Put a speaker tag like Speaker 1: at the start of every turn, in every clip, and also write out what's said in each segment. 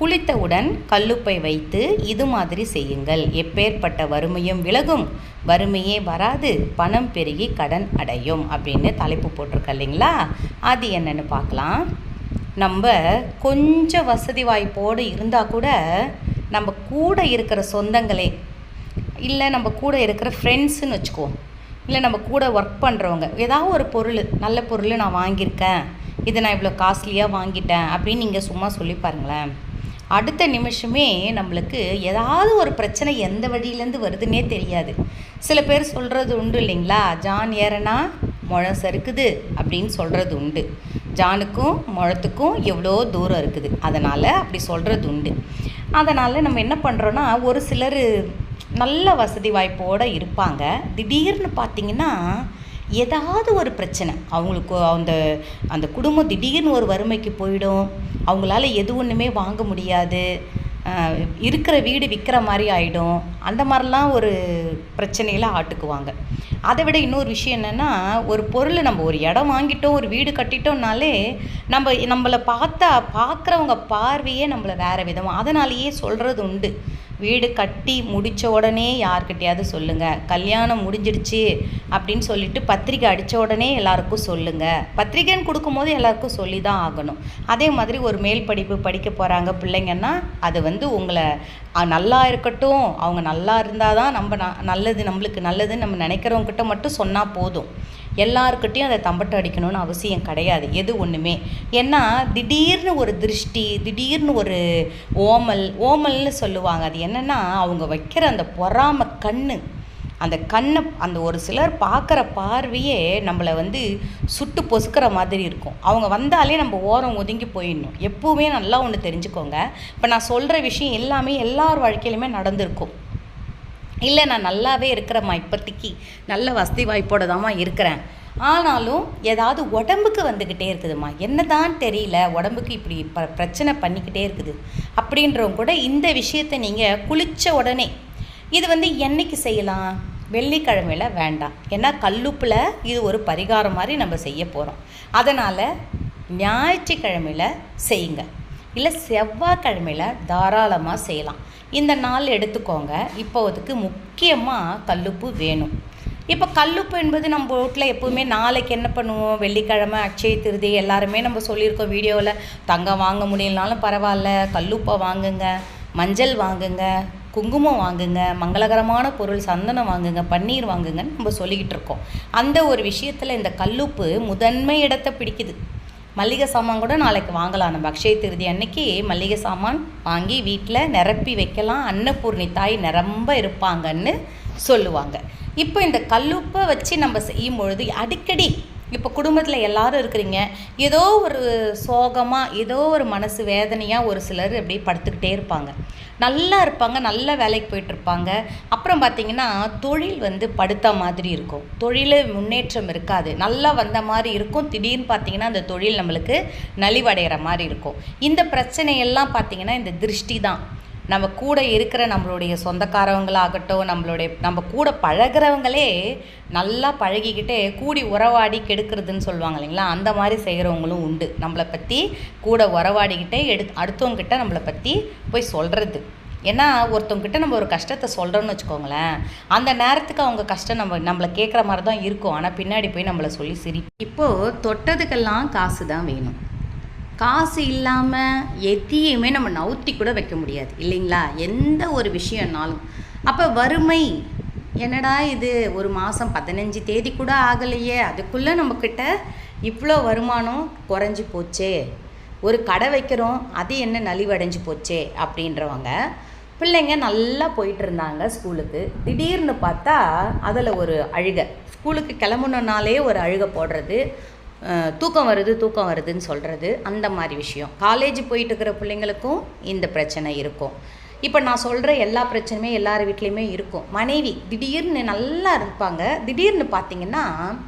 Speaker 1: குளித்தவுடன் கல்லுப்பை வைத்து இது மாதிரி செய்யுங்கள். எப்பேற்பட்ட வறுமையும் விலகும். வறுமையே வராது. பணம் பெருகி கடன் அடையும் அப்படின்னு தலைப்பு போட்டிருக்க இல்லைங்களா? அது என்னன்னு பார்க்கலாம். நம்ம கொஞ்சம் வசதி வாய்ப்போடு இருந்தால் கூட நம்ம கூட இருக்கிற சொந்தங்களே இல்லை நம்ம கூட இருக்கிற ஃப்ரெண்ட்ஸுன்னு வச்சுக்குவோம். இல்லை நம்ம கூட ஒர்க் பண்ணுறவங்க ஏதாவது ஒரு பொருள் நல்ல பொருள் நான் வாங்கியிருக்கேன். இதை நான் இவ்வளோ காஸ்ட்லியாக வாங்கிட்டேன் அப்படின்னு நீங்கள் சும்மா சொல்லி பாருங்களேன். அடுத்த நிமிஷமே நம்மளுக்கு ஏதாவது ஒரு பிரச்சனை எந்த வழியிலேருந்து வருதுன்னே தெரியாது. சில பேர் சொல்கிறது உண்டு இல்லைங்களா? ஜான் ஏறனா முழம் சறுக்குது அப்படின்னு சொல்கிறது உண்டு. ஜானுக்கும் முழத்துக்கும் எவ்வளோ தூரம் இருக்குது. அதனால் அப்படி சொல்கிறது உண்டு. அதனால் நம்ம என்ன பண்ணுறோன்னா ஒரு சிலர் நல்ல வசதி வாய்ப்போடு இருப்பாங்க. திடீர்னு பார்த்திங்கன்னா ஏதாவது ஒரு பிரச்சனை. அவங்களுக்கு அந்த அந்த குடும்பம் திடீர்னு ஒரு வறுமைக்கு போயிடும். அவங்களால எது ஒன்றுமே வாங்க முடியாது. இருக்கிற வீடு விற்கிற மாதிரி ஆகிடும் அந்த மாதிரிலாம் ஒரு பிரச்சனையில் ஆட்டுக்குவாங்க. அதை விட இன்னொரு விஷயம் என்னென்னா ஒரு பொருளை நம்ம ஒரு இடம் வாங்கிட்டோம் ஒரு வீடு கட்டிட்டோம்னாலே நம்ம நம்மளை பார்த்தா பார்க்குறவங்க பார்வையே நம்மளை வேறு விதமாக அதனாலேயே சொல்கிறது உண்டு. வீடு கட்டி முடித்த உடனே யார்கிட்டையாவது சொல்லுங்கள் கல்யாணம் முடிஞ்சிடுச்சு அப்படின்னு சொல்லிட்டு பத்திரிக்கை அடித்த உடனே எல்லாருக்கும் சொல்லுங்கள் பத்திரிக்கைன்னு கொடுக்கும்போது எல்லாருக்கும் சொல்லி தான் ஆகணும். அதே மாதிரி ஒரு மேல் படிப்பு படிக்க போகிறாங்க பிள்ளைங்கன்னா அது வந்து உங்களை நல்லா இருக்கட்டும். அவங்க நல்லா இருந்தால் தான் நம்ம ந நல்லது நம்மளுக்கு நல்லதுன்னு நம்ம தம்பிட்ட மட்டும் சொன்னால் போதும். எல்லாருக்கிட்டையும் அதை தம்பட்டு அடிக்கணும்னு அவசியம் கிடையாது. எது ஒன்றுமே ஏன்னா திடீர்னு ஒரு திருஷ்டி திடீர்னு ஒரு ஓமல் ஓமல்னு சொல்லுவாங்க. அது என்னென்னா அவங்க வைக்கிற அந்த பொறாம கண்ணு. அந்த கண்ணை அந்த ஒரு சிலர் பார்க்குற பார்வையே நம்மளை வந்து சுட்டு பொசுக்கிற மாதிரி இருக்கும். அவங்க வந்தாலே நம்ம ஓரம் ஒதுங்கி போயிடணும். எப்போவுமே நல்லா ஒன்று தெரிஞ்சுக்கோங்க. இப்போ நான் சொல்கிற விஷயம் எல்லாமே எல்லார் வாழ்க்கையிலுமே நடந்திருக்கும். இல்லை நான் நல்லாவே இருக்கிறேம்மா இப்போதைக்கு நல்ல வசதி வாய்ப்போடு தாம்மா இருக்கிறேன். ஆனாலும் ஏதாவது உடம்புக்கு வந்துக்கிட்டே இருக்குதும்மா. என்னதான் தெரியல உடம்புக்கு இப்படி ப பிரச்சனை பண்ணிக்கிட்டே இருக்குது. அப்படின்றவங்க கூட இந்த விஷயத்தை நீங்கள் குளித்த உடனே இது வந்து என்னைக்கு செய்யலாம்? வெள்ளிக்கிழமையில் வேண்டாம். ஏன்னா கல்லுப்பில் இது ஒரு பரிகாரம் மாதிரி நம்ம செய்ய போகிறோம் அதனால் ஞாயிற்றுக்கிழமையில் செய்யுங்க. இல்லை செவ்வாய்க்கிழமையில் தாராளமாக செய்யலாம். இந்த நாள் எடுத்துக்கோங்க. இப்போ அதுக்கு முக்கியமாக கல்லுப்பு வேணும். இப்போ கல்லுப்பு என்பது நம்ம வீட்டில் எப்போவுமே நாளைக்கு என்ன பண்ணுவோம்? வெள்ளிக்கிழமை அக்ஷய திருதி எல்லாருமே நம்ம சொல்லியிருக்கோம் வீடியோவில். தங்கம் வாங்க முடியலனாலும் பரவாயில்ல. கல்லுப்பை வாங்குங்க. மஞ்சள் வாங்குங்க. குங்குமம் வாங்குங்க. மங்களகரமான பொருள் சந்தனம் வாங்குங்க. பன்னீர் வாங்குங்கன்னு நம்ம சொல்லிக்கிட்டு இருக்கோம். அந்த ஒரு விஷயத்தில் இந்த கல்லுப்பு முதன்மை இடத்தை பிடிக்குது. மல்லிகை சாமான் கூட நாளைக்கு வாங்கலாம். நம்ம அக்ஷய திருதி அன்னைக்கு மல்லிகை சாமான் வாங்கி வீட்டில் நிரப்பி வைக்கலாம். அன்னபூர்ணி தாய் நிரம்ப இருப்பாங்கன்னு சொல்லுவாங்க. இப்போ இந்த கல்லுப்பை வச்சு நம்ம செய்யும் பொழுது அடிக்கடி இப்போ குடும்பத்தில் எல்லாரும் இருக்கிறீங்க. ஏதோ ஒரு சோகமாக ஏதோ ஒரு மனசு வேதனையாக ஒரு சிலர் அப்படியே படுத்துக்கிட்டே இருப்பாங்க. நல்லா இருப்பாங்க நல்ல வேலைக்கு போயிட்டுருப்பாங்க அப்புறம் பார்த்தீங்கன்னா தொழில் வந்து படுத்த மாதிரி இருக்கும். தொழில் முன்னேற்றம் இருக்காது. நல்லா வந்த மாதிரி இருக்கும். திடீர்னு பார்த்தீங்கன்னா அந்த தொழில் நம்மளுக்கு நலிவடைகிற மாதிரி இருக்கும். இந்த பிரச்சனையெல்லாம் பார்த்தீங்கன்னா இந்த திருஷ்டி தான். நம்ம கூட இருக்கிற நம்மளுடைய சொந்தக்காரவங்களாகட்டும் நம்மளுடைய நம்ம கூட பழகிறவங்களே நல்லா பழகிக்கிட்டே கூடி உறவாடி கெடுக்கிறதுன்னு சொல்லுவாங்க இல்லைங்களா? அந்த மாதிரி செய்கிறவங்களும் உண்டு. நம்மளை பற்றி கூட உறவாடிக்கிட்டே எடு அடுத்தவங்கக்கிட்ட நம்மளை பற்றி போய் சொல்கிறது ஏன்னா ஒருத்தவங்கிட்ட நம்ம ஒரு கஷ்டத்தை சொல்கிறோன்னு வச்சுக்கோங்களேன். அந்த நேரத்துக்கு அவங்க கஷ்டம் நம்ம நம்மளை கேட்குற மாதிரி தான் இருக்கும். ஆனால் பின்னாடி போய் நம்மளை சொல்லி சிரி. இப்போது தொட்டதுக்கெல்லாம் காசு தான் வேணும். காசு இல்லாமல் எதையுமே நம்ம நவுத்தி கூட வைக்க முடியாது இல்லைங்களா? எந்த ஒரு விஷயம்னாலும். அப்போ வறுமை என்னடா இது? ஒரு மாதம் பதினஞ்சு தேதி கூட ஆகலையே. அதுக்குள்ளே நம்மக்கிட்ட இவ்வளோ வருமானம் குறைஞ்சி போச்சே. ஒரு கடை வைக்கிறோம் அது என்ன நலிவடைஞ்சு போச்சே அப்படின்றவங்க பிள்ளைங்க நல்லா போயிட்டு இருந்தாங்க ஸ்கூலுக்கு. திடீர்னு பார்த்தா அதில் ஒரு அழுகை. ஸ்கூலுக்கு கிளம்புனனாலே ஒரு அழுகை போடுறது. தூக்கம் வருது தூக்கம் வருதுன்னு சொல்கிறது அந்த மாதிரி விஷயம். காலேஜ் போயிட்டு இருக்கிற பிள்ளைங்களுக்கும் இந்த பிரச்சனை இருக்கும். இப்போ நான் சொல்கிற எல்லா பிரச்சனையுமே எல்லார் வீட்லேயுமே இருக்கும். மனைவி திடீர்னு நல்லா இருப்பாங்க. திடீர்னு பார்த்தீங்கன்னா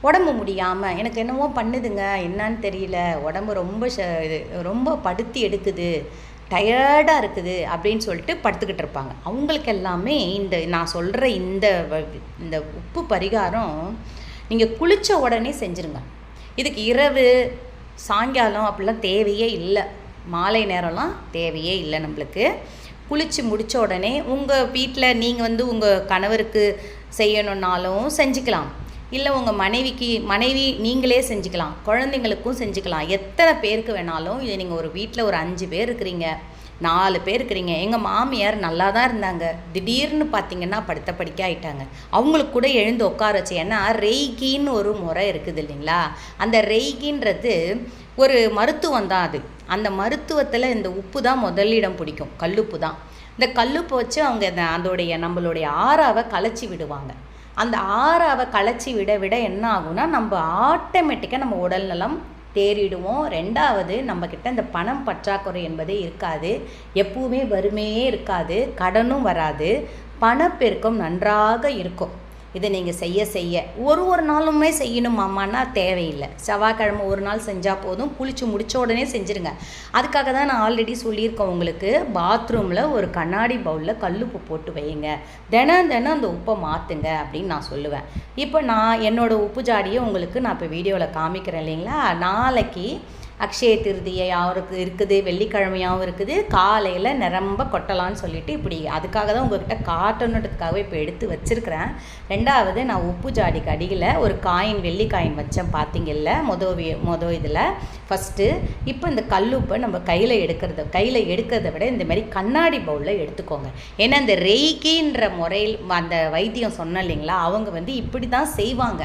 Speaker 1: உடம்பு முடியாமல் எனக்கு என்னவோ பண்ணுதுங்க என்னன்னு தெரியல உடம்பு ரொம்ப ஷ இது ரொம்ப படுத்தி எடுக்குது டயர்டாக இருக்குது அப்படின்னு சொல்லிட்டு படுத்துக்கிட்டு இருப்பாங்க. அவங்களுக்கு எல்லாமே இந்த நான் சொல்கிற இந்த வ- இந்த உப்பு பரிகாரம் நீங்கள் குளித்த உடனே செஞ்சுருங்க. இதுக்கு இரவு சாயங்காலம் அப்படிலாம் தேவையே இல்லை. மாலை நேரம்லாம் தேவையே இல்லை நம்மளுக்கு. குளித்து முடித்த உடனே உங்கள் வீட்டில் நீங்கள் வந்து உங்கள் கணவருக்கு செய்யணுன்னாலும் செஞ்சுக்கலாம். இல்லை உங்கள் மனைவிக்கு மனைவி நீங்களே செஞ்சுக்கலாம். குழந்தைங்களுக்கும் செஞ்சுக்கலாம். எத்தனை பேருக்கு வேணாலும் இது நீங்கள் ஒரு வீட்டில் ஒரு அஞ்சு பேர் இருக்கிறீங்க. நாலு பேர் இருக்கிறீங்க. எங்கள் மாமியார் நல்லா தான் இருந்தாங்க. திடீர்னு பார்த்தீங்கன்னா படுத்த படிக்க ஆயிட்டாங்க. அவங்களுக்கு கூட எழுந்து உட்கார வச்சு ஏன்னா ரெய்கின்னு ஒரு முறை இருக்குது இல்லைங்களா? அந்த ரெய்கின்றது ஒரு மருத்துவம் தான் அது. அந்த மருத்துவத்தில் இந்த உப்பு தான் முதலிடம் பிடிக்கும். கல்லுப்பு தான். இந்த கல்லுப்பு வச்சு அவங்க அதோடைய நம்மளுடைய ஆறாவை கலைச்சி விடுவாங்க. அந்த ஆறாவை களைச்சி விட விட என்ன ஆகும்னா நம்ம ஆட்டோமேட்டிக்காக நம்ம உடல் நலம் தேறிடுவோம். ரெண்டாவது நம்மக்கிட்ட இந்த பணம் பற்றாக்குறை என்பதே இருக்காது. எப்பவுமே வறுமையே இருக்காது. கடனும் வராது. பணப்பெருக்கம் நன்றாக இருக்கும். இதை நீங்கள் செய்ய செய்ய. ஒரு ஒரு நாளுமே செய்யணுமாமான்னா தேவையில்லை. செவ்வாய்க்கிழமை ஒரு நாள் செஞ்சால் போதும். குளிச்சு முடிச்ச உடனே செஞ்சுருங்க. அதுக்காக தான் நான் ஆல்ரெடி சொல்லியிருக்கேன் உங்களுக்கு. பாத்ரூமில் ஒரு கண்ணாடி பவுலில் கல்லுப்பு போட்டு வையுங்க. தினம் தினம் அந்த உப்பை மாற்றுங்க அப்படின்னு நான் சொல்லுவேன். இப்போ நான் என்னோடய உப்பு ஜாடியை உங்களுக்கு நான் இப்போ வீடியோவில் காமிக்கிறேன் இல்லைங்களா? நாளைக்கு அக்ஷய திருதியாகவும் இருக்கு இருக்குது வெள்ளிக்கிழமையாகவும் இருக்குது காலையில் நிரம்ப கொட்டலான்னு சொல்லிட்டு இப்படி அதுக்காக தான் உங்ககிட்ட காட்டணுன்றதுக்காகவே இப்போ எடுத்து வச்சிருக்கிறேன். ரெண்டாவது நான் உப்பு ஜாடிக்கு அடியில் ஒரு காயின் வெள்ளி காயின் வச்சேன் பார்த்தீங்கல்ல மொதல் மொதல் இதில். ஃபஸ்ட்டு இப்போ இந்த கல்லுப்பை நம்ம கையில் எடுக்கிறத கையில் எடுக்கிறத விட இந்த மாதிரி கண்ணாடி பவுலில் எடுத்துக்கோங்க. ஏன்னா இந்த ரெய்கின்ற முறையில் அந்த வைத்தியம் சொன்னோம் இல்லைங்களா அவங்க வந்து இப்படி தான் செய்வாங்க.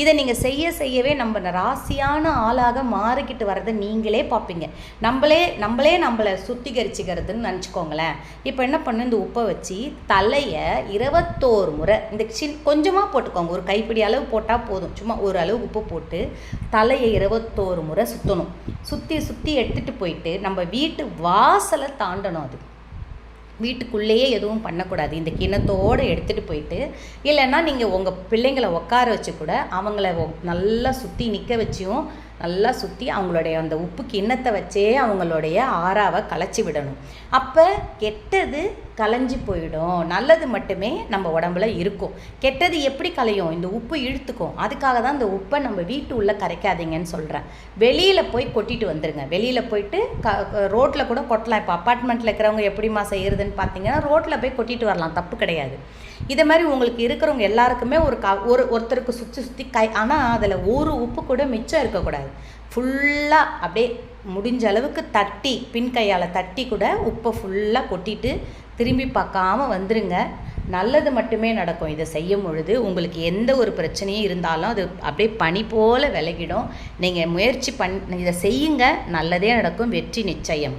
Speaker 1: இதை நீங்கள் செய்ய செய்யவே நம்ம ராசியான ஆளாக மாறிக்கிட்டு வர்றதை நீங்களே பார்ப்பீங்க. நம்மளே நம்மளே நம்மளை சுத்திகரிச்சுக்கிறதுன்னு நினச்சிக்கோங்களேன். இப்போ என்ன பண்ணு இந்த உப்பை வச்சு தலையை இருபத்தோரு முறை இந்த சின் கொஞ்சமாக போட்டுக்கோங்க. ஒரு கைப்பிடி அளவு போட்டால் போதும். சும்மா ஒரு அளவு உப்பு போட்டு தலையை இருபத்தோரு முறை சுற்றணும் சுற்றி சுற்றி எடுத்துகிட்டு போயிட்டு நம்ம வீட்டு வாசலை தாண்டணும் அது. வீட்டுக்குள்ளேயே எதுவும் பண்ணக்கூடாது. இந்த கிணத்தோடு எடுத்துகிட்டு போயிட்டு இல்லைன்னா நீங்கள் உங்கள் பிள்ளைங்களை உட்கார வச்சு கூட அவங்கள நல்லா சுற்றி நிற்க வச்சும் நல்லா சுற்றி அவங்களுடைய அந்த உப்பு கிண்ணத்தை வச்சே அவங்களுடைய ஆறாவை களைச்சி விடணும். அப்போ கெட்டது கலைஞ்சி போயிடும். நல்லது மட்டுமே நம்ம உடம்புல இருக்கும். கெட்டது எப்படி கலையும் இந்த உப்பு இழுத்துக்கும். அதுக்காக தான் இந்த உப்பை நம்ம வீட்டு உள்ளே கரைக்காதீங்கன்னு சொல்கிறேன் வெளியில் போய் கொட்டிட்டு வந்துடுங்க வெளியில் போயிட்டு க ரோட்டில் கூட கொட்டலாம். இப்போ அப்பார்ட்மெண்ட்டில் இருக்கிறவங்க எப்படிமா செய்கிறதுன்னு பார்த்தீங்கன்னா ரோட்டில் போய் கொட்டிட்டு வரலாம். தப்பு கிடையாது. இதை மாதிரி உங்களுக்கு இருக்கிறவங்க எல்லாருக்குமே ஒரு க ஒரு ஒருத்தருக்கு சுற்றி சுற்றி கை ஆனால் அதில் ஒரு உப்பு கூட மிச்சம் இருக்கக்கூடாது. ஃபுல்லாக அப்படியே முடிஞ்ச அளவுக்கு தட்டி பின் கையால் தட்டி கூட உப்பை ஃபுல்லாக கொட்டிட்டு திரும்பி பார்க்காம வந்துருங்க. நல்லது மட்டுமே நடக்கும். இதை செய்யும் பொழுது உங்களுக்கு எந்த ஒரு பிரச்சனையும் இருந்தாலும் அது அப்படியே பனி போல் விலகிடும். நீங்கள் முயற்சி பண் இதை செய்யுங்க. நல்லதே நடக்கும். வெற்றி நிச்சயம்.